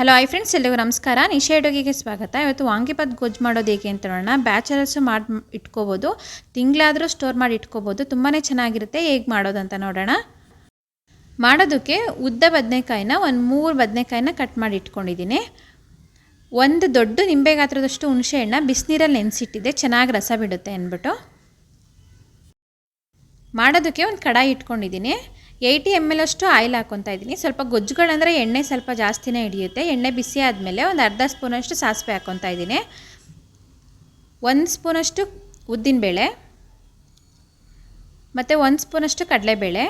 Hello I friends ಎಲ್ಲರಿಗೂ ನಮಸ್ಕಾರ. ನಿಶಾ ಅಡುಗೆಗೆ ಸ್ವಾಗತ. ಇವತ್ತು ವಾಂಗಿಬಾತ್ ಗೊಜ್ಜು ಮಾಡೋದು ಹೇಗೆ ಅಂತ ನೋಡೋಣ. ಬ್ಯಾಚಲರ್ಸು ಮಾಡಿ ಇಟ್ಕೋಬೋದು. ತಿಂಗಳಾದರೂ ಸ್ಟೋರ್ ಮಾಡಿ ಇಟ್ಕೋಬೋದು. ತುಂಬಾ ಚೆನ್ನಾಗಿರುತ್ತೆ. ಹೇಗೆ ಮಾಡೋದು ಅಂತ ನೋಡೋಣ. ಮಾಡೋದಕ್ಕೆ ಉದ್ದ ಬದನೆಕಾಯಿನ ಒಂದು ಮೂರು ಬದನೆಕಾಯಿನ ಕಟ್ ಮಾಡಿ ಇಟ್ಕೊಂಡಿದ್ದೀನಿ. ಒಂದು ದೊಡ್ಡ ನಿಂಬೆ ಗಾತ್ರದಷ್ಟು ಹುಣಸೆಹಣ್ಣ ಬಿಸಿನೀರಲ್ಲಿ ನೆನೆಸಿಟ್ಟಿದೆ ಚೆನ್ನಾಗಿ ರಸ ಬಿಡುತ್ತೆ ಅಂದ್ಬಿಟ್ಟು. ಮಾಡೋದಕ್ಕೆ ಒಂದು ಕಡಾಯಿ ಇಟ್ಕೊಂಡಿದ್ದೀನಿ. ಏಯ್ಟಿ ಎಂ ಎಲ್ ಅಷ್ಟು ಆಯಿಲ್ ಹಾಕ್ಕೊತಾ ಇದ್ದೀನಿ. ಸ್ವಲ್ಪ ಗೊಜ್ಜುಗಳಂದರೆ ಎಣ್ಣೆ ಸ್ವಲ್ಪ ಜಾಸ್ತಿನೇ ಹಿಡಿಯುತ್ತೆ. ಎಣ್ಣೆ ಬಿಸಿ ಆದಮೇಲೆ ಒಂದು ಅರ್ಧ ಸ್ಪೂನಷ್ಟು ಸಾಸಿವೆ ಹಾಕ್ಕೊತಾ ಇದ್ದೀನಿ. ಒಂದು ಸ್ಪೂನಷ್ಟು ಉದ್ದಿನಬೇಳೆ, ಮತ್ತು ಒಂದು ಸ್ಪೂನಷ್ಟು ಕಡಲೆಬೇಳೆ,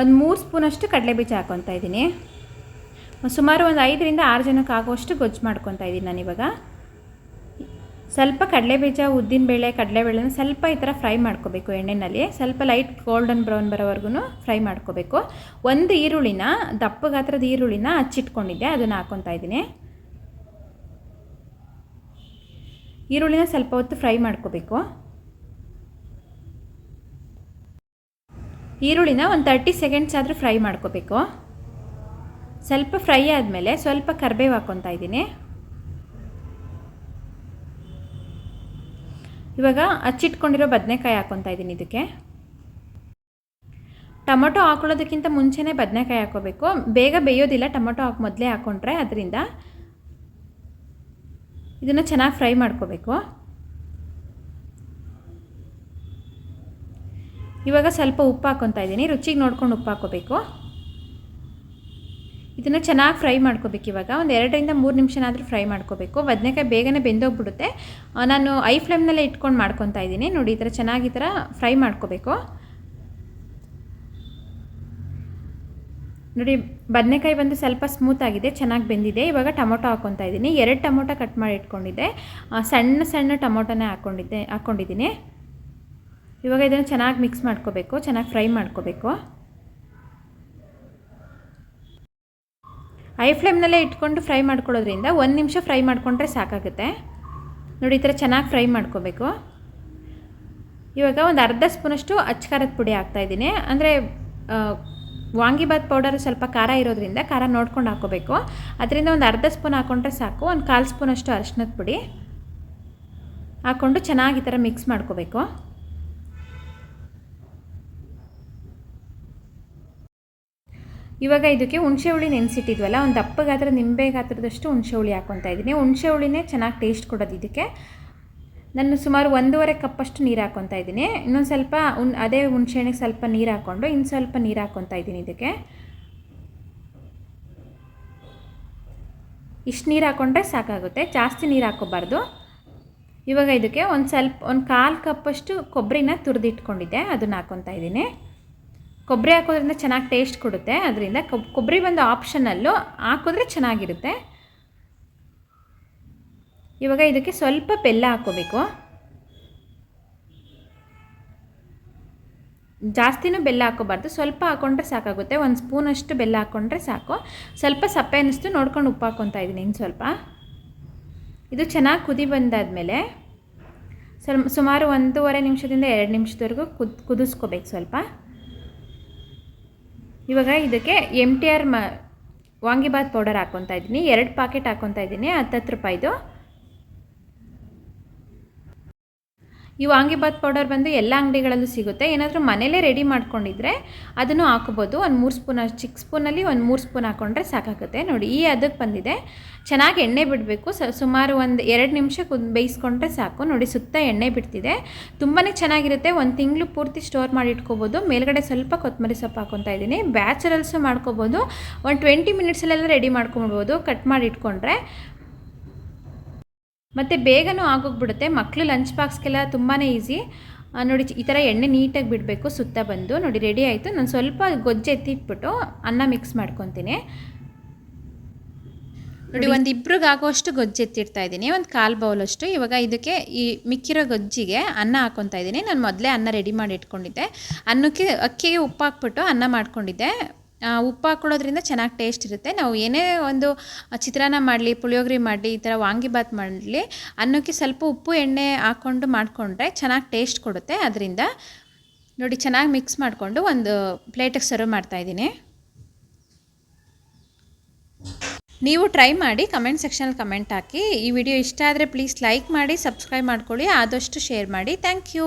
ಒಂದು ಮೂರು ಸ್ಪೂನಷ್ಟು ಕಡಲೆ ಬೀಜ ಹಾಕ್ಕೊತಾ ಇದ್ದೀನಿ. ಸುಮಾರು ಒಂದು ಐದರಿಂದ ಆರು ಜನಕ್ಕೆ ಆಗುವಷ್ಟು ಗೊಜ್ಜು ಮಾಡ್ಕೊತಾ ಇದ್ದೀನಿ ನಾನಿವಾಗ. ಸ್ವಲ್ಪ ಕಡಲೆಬೀಜ ಉದ್ದಿನಬೇಳೆ ಕಡಲೆಬೇಳೆನ ಸ್ವಲ್ಪ ಈ ಥರ ಫ್ರೈ ಮಾಡ್ಕೋಬೇಕು ಎಣ್ಣೆಯಲ್ಲಿ ಸ್ವಲ್ಪ ಲೈಟ್ ಗೋಲ್ಡನ್ ಬ್ರೌನ್ ಬರೋವರೆಗೂ ಫ್ರೈ ಮಾಡ್ಕೋಬೇಕು. ಒಂದು ಈರುಳ್ಳಿನ, ದಪ್ಪ ಗಾತ್ರದ ಈರುಳ್ಳಿನ ಹಚ್ಚಿಟ್ಕೊಂಡಿದ್ದೆ, ಅದನ್ನು ಹಾಕ್ಕೊತಾ ಇದ್ದೀನಿ. ಈರುಳ್ಳಿನ ಸ್ವಲ್ಪ ಹೊತ್ತು ಫ್ರೈ ಮಾಡ್ಕೋಬೇಕು. ಈರುಳ್ಳಿನ ಒಂದು ತರ್ಟಿ ಸೆಕೆಂಡ್ಸ್ ಆದರೂ ಫ್ರೈ ಮಾಡ್ಕೋಬೇಕು. ಸ್ವಲ್ಪ ಫ್ರೈ ಆದಮೇಲೆ ಸ್ವಲ್ಪ ಕರಿಬೇವು ಹಾಕ್ಕೊತಾ ಇದ್ದೀನಿ. ಇವಾಗ ಹಚ್ಚಿಟ್ಕೊಂಡಿರೋ ಬದನೆಕಾಯಿ ಹಾಕ್ಕೊತಾ ಇದ್ದೀನಿ ಇದಕ್ಕೆ. ಟೊಮೊಟೊ ಹಾಕೊಳ್ಳೋದಕ್ಕಿಂತ ಮುಂಚೆನೇ ಬದನೆಕಾಯಿ ಹಾಕೋಬೇಕು. ಬೇಗ ಬೇಯೋದಿಲ್ಲ, ಟೊಮೊಟೊ ಹಾಕಿ ಮೊದಲೇ ಹಾಕ್ಕೊಂಡ್ರೆ ಅದರಿಂದ ಇದನ್ನು ಚೆನ್ನಾಗಿ ಫ್ರೈ ಮಾಡ್ಕೋಬೇಕು. ಇವಾಗ ಸ್ವಲ್ಪ ಉಪ್ಪು ಹಾಕ್ಕೊತಾ ಇದ್ದೀನಿ, ರುಚಿಗೆ ನೋಡ್ಕೊಂಡು ಉಪ್ಪು ಹಾಕ್ಕೋಬೇಕು ಇದನ್ನು ಚೆನ್ನಾಗಿ ಫ್ರೈ ಮಾಡ್ಕೋಬೇಕು ಇವಾಗ. ಒಂದು ಎರಡರಿಂದ ಮೂರು ನಿಮಿಷನಾದರೂ ಫ್ರೈ ಮಾಡ್ಕೋಬೇಕು. ಬದನೆಕಾಯಿ ಬೇಗನೆ ಬೆಂದೋಗ್ಬಿಡುತ್ತೆ. ನಾನು ಐ ಫ್ಲೇಮ್ನಲ್ಲೇ ಇಟ್ಕೊಂಡು ಮಾಡ್ಕೊತಾ ಇದ್ದೀನಿ. ನೋಡಿ, ಈ ಥರ ಚೆನ್ನಾಗಿ ಈ ಥರ ಫ್ರೈ ಮಾಡ್ಕೋಬೇಕು. ನೋಡಿ, ಬದನೆಕಾಯಿ ಬಂದು ಸ್ವಲ್ಪ ಸ್ಮೂತ್ ಆಗಿದೆ, ಚೆನ್ನಾಗಿ ಬೆಂದಿದೆ. ಇವಾಗ ಟೊಮೊಟೊ ಹಾಕ್ಕೊತಾ ಇದ್ದೀನಿ. ಎರಡು ಟೊಮೊಟೊ ಕಟ್ ಮಾಡಿ ಇಟ್ಕೊಂಡಿದ್ದೆ. ಸಣ್ಣ ಸಣ್ಣ ಟೊಮೊಟೊನೇ ಹಾಕ್ಕೊಂಡಿದ್ದೆ ಹಾಕ್ಕೊಂಡಿದ್ದೀನಿ ಇವಾಗ ಇದನ್ನು ಚೆನ್ನಾಗಿ ಮಿಕ್ಸ್ ಮಾಡ್ಕೋಬೇಕು, ಚೆನ್ನಾಗಿ ಫ್ರೈ ಮಾಡ್ಕೋಬೇಕು. ಐ ಫ್ಲೇಮ್ನಲ್ಲೇ ಇಟ್ಕೊಂಡು ಫ್ರೈ ಮಾಡ್ಕೊಳ್ಳೋದ್ರಿಂದ ಒಂದು ನಿಮಿಷ ಫ್ರೈ ಮಾಡಿಕೊಂಡ್ರೆ ಸಾಕಾಗುತ್ತೆ. ನೋಡಿ, ಈ ಥರ ಚೆನ್ನಾಗಿ ಫ್ರೈ ಮಾಡ್ಕೋಬೇಕು. ಇವಾಗ ಒಂದು ಅರ್ಧ ಸ್ಪೂನಷ್ಟು ಅಚ್ಕಾರದ ಪುಡಿ ಹಾಕ್ತಾಯಿದ್ದೀನಿ ಅಂದರೆ ವಾಂಗಿಬಾತ್ ಪೌಡರ್ ಸ್ವಲ್ಪ ಖಾರ ಇರೋದ್ರಿಂದ ಖಾರ ನೋಡ್ಕೊಂಡು ಹಾಕೋಬೇಕು ಅದರಿಂದ ಒಂದು ಅರ್ಧ ಸ್ಪೂನ್ ಹಾಕ್ಕೊಂಡ್ರೆ ಸಾಕು. ಒಂದು ಕಾಲು ಸ್ಪೂನಷ್ಟು ಅರಶಿನದ ಪುಡಿ ಹಾಕ್ಕೊಂಡು ಚೆನ್ನಾಗಿ ಈ ಥರ ಮಿಕ್ಸ್ ಮಾಡ್ಕೋಬೇಕು. ಇವಾಗ ಇದಕ್ಕೆ ಹುಣಸೆ ಹುಳಿ ನೆನೆಸಿಟ್ಟಿದ್ವಲ್ಲ, ಒಂದು ದಪ್ಪ ಗಾತ್ರ ನಿಂಬೆ ಗಾತ್ರದಷ್ಟು ಹುಣಸೆ ಹುಳಿ ಹಾಕ್ಕೊತಾ ಇದ್ದೀನಿ. ಹುಣಸೆ ಹುಳಿನೇ ಚೆನ್ನಾಗಿ ಟೇಸ್ಟ್ ಕೊಡೋದು ಇದಕ್ಕೆ. ನಾನು ಸುಮಾರು ಒಂದೂವರೆ ಕಪ್ಪಷ್ಟು ನೀರು ಹಾಕ್ಕೊತಾ ಇದ್ದೀನಿ. ಇನ್ನೊಂದು ಸ್ವಲ್ಪ ಉನ್ ಅದೇ ಹುಣಸೆಹಣ್ಣಿಗೆ ಸ್ವಲ್ಪ ನೀರು ಹಾಕ್ಕೊಂಡು ಇನ್ನು ಸ್ವಲ್ಪ ನೀರು ಹಾಕ್ಕೊತಾ ಇದ್ದೀನಿ ಇದಕ್ಕೆ. ಇಷ್ಟು ನೀರು ಹಾಕ್ಕೊಂಡ್ರೆ ಸಾಕಾಗುತ್ತೆ. ಜಾಸ್ತಿ ನೀರು ಹಾಕ್ಕೋಬಾರ್ದು ಇವಾಗ ಇದಕ್ಕೆ ಒಂದು ಸ್ವಲ್ಪ, ಒಂದು ಕಾಲು ಕಪ್ಪಷ್ಟು ಕೊಬ್ಬರಿನ ತುರಿದಿಟ್ಕೊಂಡಿದ್ದೆ, ಅದನ್ನು ಹಾಕ್ಕೊತಾ ಇದ್ದೀನಿ. ಕೊಬ್ಬರಿ ಹಾಕೋದ್ರಿಂದ ಚೆನ್ನಾಗಿ ಟೇಸ್ಟ್ ಕೊಡುತ್ತೆ. ಅದರಿಂದ ಕೊಬ್ಬರಿ ಒಂದು ಆಪ್ಷನಲ್ಲೂ ಹಾಕಿದ್ರೆ ಚೆನ್ನಾಗಿರುತ್ತೆ. ಇವಾಗ ಇದಕ್ಕೆ ಸ್ವಲ್ಪ ಬೆಲ್ಲ ಹಾಕೋಬೇಕು. ಜಾಸ್ತಿನೂ ಬೆಲ್ಲ ಹಾಕೋಬಾರ್ದು. ಸ್ವಲ್ಪ ಹಾಕ್ಕೊಂಡ್ರೆ ಸಾಕಾಗುತ್ತೆ. ಒಂದು ಸ್ಪೂನಷ್ಟು ಬೆಲ್ಲ ಹಾಕ್ಕೊಂಡ್ರೆ ಸಾಕು. ಸ್ವಲ್ಪ ಸಪ್ಪೆ ಅನ್ನಿಸ್ತು ನೋಡ್ಕೊಂಡು ಉಪ್ಪು ಹಾಕ್ಕೊತಾ ಇದ್ದೀನಿ ಇನ್ನು ಸ್ವಲ್ಪ. ಇದು ಚೆನ್ನಾಗಿ ಕುದಿ ಬಂದಾದಮೇಲೆ ಸ್ವಲ್ಪ ಸುಮಾರು ಒಂದೂವರೆ ನಿಮಿಷದಿಂದ ಎರಡು ನಿಮಿಷದವರೆಗೂ ಕುದ್, ಕುದಿಸ್ಕೋಬೇಕು ಸ್ವಲ್ಪ. ಇವಾಗ ಇದಕ್ಕೆ ಎಂ ಟಿ ಆರ್ ಮ ವಾಂಗಿಬಾತ್ ಪೌಡರ್ ಹಾಕ್ಕೊತಾ ಇದ್ದೀನಿ. ಎರಡು ಪಾಕೆಟ್ ಹಾಕ್ಕೊತಾ ಇದ್ದೀನಿ. ಹತ್ತತ್ತು ರೂಪಾಯಿದು. ಈ ವಾಂಗಿಬಾತ್ ಪೌಡರ್ ಬಂದು ಎಲ್ಲ ಅಂಗಡಿಗಳಲ್ಲೂ ಸಿಗುತ್ತೆ. ಏನಾದರೂ ಮನೇಲೇ ರೆಡಿ ಮಾಡ್ಕೊಂಡಿದ್ರೆ ಅದನ್ನು ಹಾಕೋಬೋದು. ಒಂದು ಮೂರು ಸ್ಪೂನ್ ಚಿಕ್ಕ ಸ್ಪೂನಲ್ಲಿ ಒಂದು ಮೂರು ಸ್ಪೂನ್ ಹಾಕ್ಕೊಂಡ್ರೆ ಸಾಕಾಗುತ್ತೆ. ನೋಡಿ, ಈ ಅದಕ್ಕೆ ಬಂದಿದೆ. ಚೆನ್ನಾಗಿ ಎಣ್ಣೆ ಬಿಡಬೇಕು. ಸ, ಸುಮಾರು ಒಂದು ಎರಡು ನಿಮಿಷ ಕುದ್, ಬೇಯಿಸ್ಕೊಂಡ್ರೆ ಸಾಕು. ನೋಡಿ, ಸುತ್ತ ಎಣ್ಣೆ ಬಿಡ್ತಿದೆ. ತುಂಬಾ ಚೆನ್ನಾಗಿರುತ್ತೆ. ಒಂದು ತಿಂಗಳು ಪೂರ್ತಿ ಸ್ಟೋರ್ ಮಾಡಿ ಇಟ್ಕೋಬೋದು ಮೇಲ್ಗಡೆ ಸ್ವಲ್ಪ ಕೊತ್ತಂಬರಿ ಸೊಪ್ಪು ಹಾಕೊತಾ ಇದ್ದೀನಿ. ಬ್ಯಾಚುರಲ್ಸು ಮಾಡ್ಕೋಬೋದು. ಒಂದು ಟ್ವೆಂಟಿ ಮಿನಿಟ್ಸಲ್ಲೆಲ್ಲ ರೆಡಿ ಮಾಡ್ಕೊಬೋದು. ಕಟ್ ಮಾಡಿ ಇಟ್ಕೊಂಡ್ರೆ ಮತ್ತು ಬೇಗನೂ ಆಗೋಗ್ಬಿಡುತ್ತೆ. ಮಕ್ಕಳು ಲಂಚ್ ಬಾಕ್ಸ್ಗೆಲ್ಲ ತುಂಬಾ ಈಸಿ ನೋಡಿ ಈ ಥರ ಎಣ್ಣೆ ನೀಟಾಗಿ ಬಿಡಬೇಕು ಸುತ್ತ ಬಂದು. ನೋಡಿ ರೆಡಿ ಆಯಿತು. ನಾನು ಸ್ವಲ್ಪ ಗೊಜ್ಜೆ ಎತ್ತಿಟ್ಬಿಟ್ಟು ಅನ್ನ ಮಿಕ್ಸ್ ಮಾಡ್ಕೊತೀನಿ. ನೋಡಿ ಒಂದು ಇಬ್ರಿಗೆ ಆಗೋಷ್ಟು ಗೊಜ್ಜು ಎತ್ತಿಡ್ತಾ ಇದ್ದೀನಿ. ಒಂದು ಕಾಲು ಬೌಲಷ್ಟು ಇವಾಗ ಇದಕ್ಕೆ ಈ ಮಿಕ್ಕಿರೋ ಗೊಜ್ಜಿಗೆ ಅನ್ನ ಹಾಕ್ಕೊತಾ ಇದ್ದೀನಿ. ನಾನು ಮೊದಲೇ ಅನ್ನ ರೆಡಿ ಮಾಡಿ ಇಟ್ಕೊಂಡಿದ್ದೆ. ಅನ್ನಕ್ಕೆ ಅಕ್ಕಿಗೆ ಉಪ್ಪು ಹಾಕ್ಬಿಟ್ಟು ಅನ್ನ ಮಾಡ್ಕೊಂಡಿದ್ದೆ. ಉಪ್ಪು ಹಾಕ್ಕೊಳ್ಳೋದ್ರಿಂದ ಚೆನ್ನಾಗಿ ಟೇಸ್ಟ್ ಇರುತ್ತೆ. ನಾವು ಏನೇ ಒಂದು ಚಿತ್ರಾನ್ನ ಮಾಡಲಿ, ಪುಳಿಯೋಗರೆ ಮಾಡಲಿ, ಈ ಥರ ವಾಂಗಿಬಾತ್ ಮಾಡಲಿ, ಅನ್ನಕ್ಕೆ ಸ್ವಲ್ಪ ಉಪ್ಪು, ಎಣ್ಣೆ ಹಾಕ್ಕೊಂಡು ಮಾಡಿಕೊಂಡ್ರೆ ಚೆನ್ನಾಗಿ ಟೇಸ್ಟ್ ಕೊಡುತ್ತೆ. ಅದರಿಂದ ನೋಡಿ ಚೆನ್ನಾಗಿ ಮಿಕ್ಸ್ ಮಾಡಿಕೊಂಡು ಒಂದು ಪ್ಲೇಟಿಗೆ ಸರ್ವ್ ಮಾಡ್ತಾಯಿದ್ದೀನಿ ನೀವು ಟ್ರೈ ಮಾಡಿ ಕಮೆಂಟ್ ಸೆಕ್ಷನಲ್ಲಿ ಕಮೆಂಟ್ ಹಾಕಿ. ಈ ವಿಡಿಯೋ ಇಷ್ಟ ಆದರೆ ಪ್ಲೀಸ್ ಲೈಕ್ ಮಾಡಿ ಸಬ್ಸ್ಕ್ರೈಬ್ ಮಾಡ್ಕೊಳ್ಳಿ, ಆದಷ್ಟು ಶೇರ್ ಮಾಡಿ. Thank you